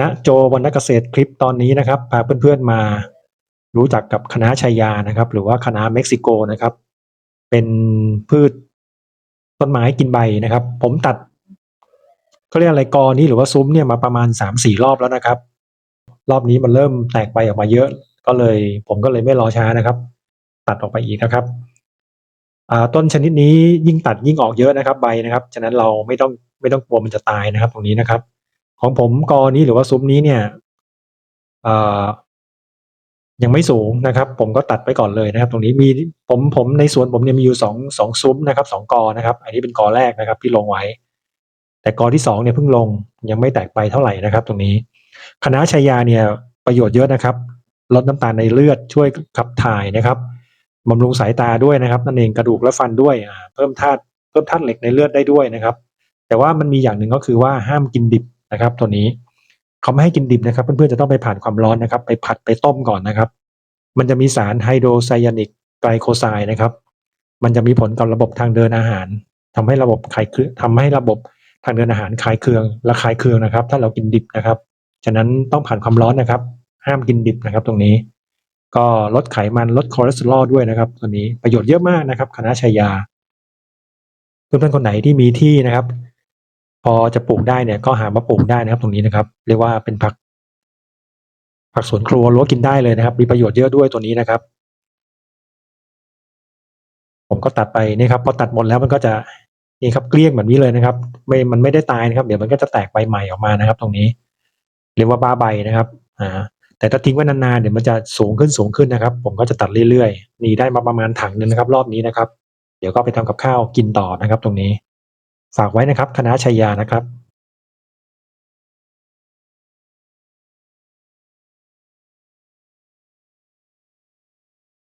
ณโจวรรณเกษตรคลิปตอนนี้นะครับพาเพื่อนๆมารู้จักกับคณะชายานะครับ หรือว่าคณะเม็กซิโกนะครับ เป็นพืชต้นไม้กินใบนะครับ ผมตัดเขาเรียกอะไรกอนี้หรือว่าซุ้มเนี่ยมาประมาณสามสี่รอบแล้วนะครับ รอบนี้มันเริ่มแตกใบออกมาเยอะ ก็เลย ผมก็เลยไม่รอช้านะครับ ตัดออกไปอีกนะครับต้นชนิดนี้ยิ่งตัดยิ่งออกเยอะนะครับ ใบนะครับ ฉะนั้นเราไม่ต้องไม่ต้องกลัวมันจะตายนะครับ ตรงนี้นะครับ ของผมกอนี้หรือว่าซุ้มนี้เนี่ยอยังไม่สูงนะครับ ผมก็ตัดไปก่อนเลยนะครับ ตรงนี้มีผมผมในสวนผมเนี่ยมีอยู่สองสองซุ้มนะครับสองกอนะครับ อันนี้เป็นกอแรกนะครับที่ลงไว้ แต่กอที่สองเนี่ยเพิ่งลงยังไม่แตกใบเท่าไหร่นะครับ ตรงนี้คณะชายาเนี่ยประโยชน์เยอะนะครับ ลดน้ำตาลในเลือดช่วยขับถ่ายนะครับบำรุงสายตาด้วยนะครับนั่นเองกระดูกและฟันด้วยเพิ่มธาตุเพิ่มธาตุเหล็กในเลือดได้ด้วยนะครับ แต่ว่ามันมีอย่างหนึ่งก็คือว่าห้ามกินดิบ นะครับ ตัวนี้เขาไม่ให้กินดิบนะครับ เพื่อนๆจะต้องไปผ่านความร้อนนะครับ ไปผัดไปต้มก่อนนะครับ มันจะมีสารไฮโดรไซยานิกไกลโคไซด์นะครับ มันจะมีผลกับระบบทางเดินอาหารทำให้ระบบคลายเครื่องทำให้ระบบทางเดินอาหารคลายเครืองและคายเครืองนะครับ ถ้าเรากินดิบนะครับ ฉะนั้นต้องผ่านความร้อนนะครับ ห้ามกินดิบนะครับ ตรงนี้ ก็ลดไขมันลดคอเลสเตอรอลด้วยนะครับ ตัวนี้ประโยชน์เยอะมากนะครับ คณะชายาเพื่อนๆคนไหนที่มีที่นะครับ พอจะปลูกได้เนี่ยก็หามาปลูกได้นะครับ ตรงนี้นะครับ เรียกว่าเป็นผัก ผักสวนครัวรั้วกินได้เลยนะครับ มีประโยชน์เยอะด้วยตัวนี้นะครับ ผมก็ตัดไปนี่ครับ พอตัดหมดแล้วมันก็จะนี่ครับเกลี้ยงแบบนี้เลยนะครับ ไม่มันไม่ได้ตายนะครับ เดี๋ยวมันก็จะแตกใบใหม่ออกมานะครับ ตรงนี้ เรียกว่าบ้าใบนะครับอ่าแต่ถ้าทิ้งไว้นานๆเดี๋ยวมันจะสูงขึ้นสูงขึ้นนะครับ ผมก็จะตัดเรื่อยๆนี่ได้มาประมาณถังนึงนะครับ รอบนี้นะครับ เดี๋ยวก็ไปทำกับข้าวกินต่อนะครับ ตรงนี้ ฝากไว้นะครับ คณะชัยยานะครับ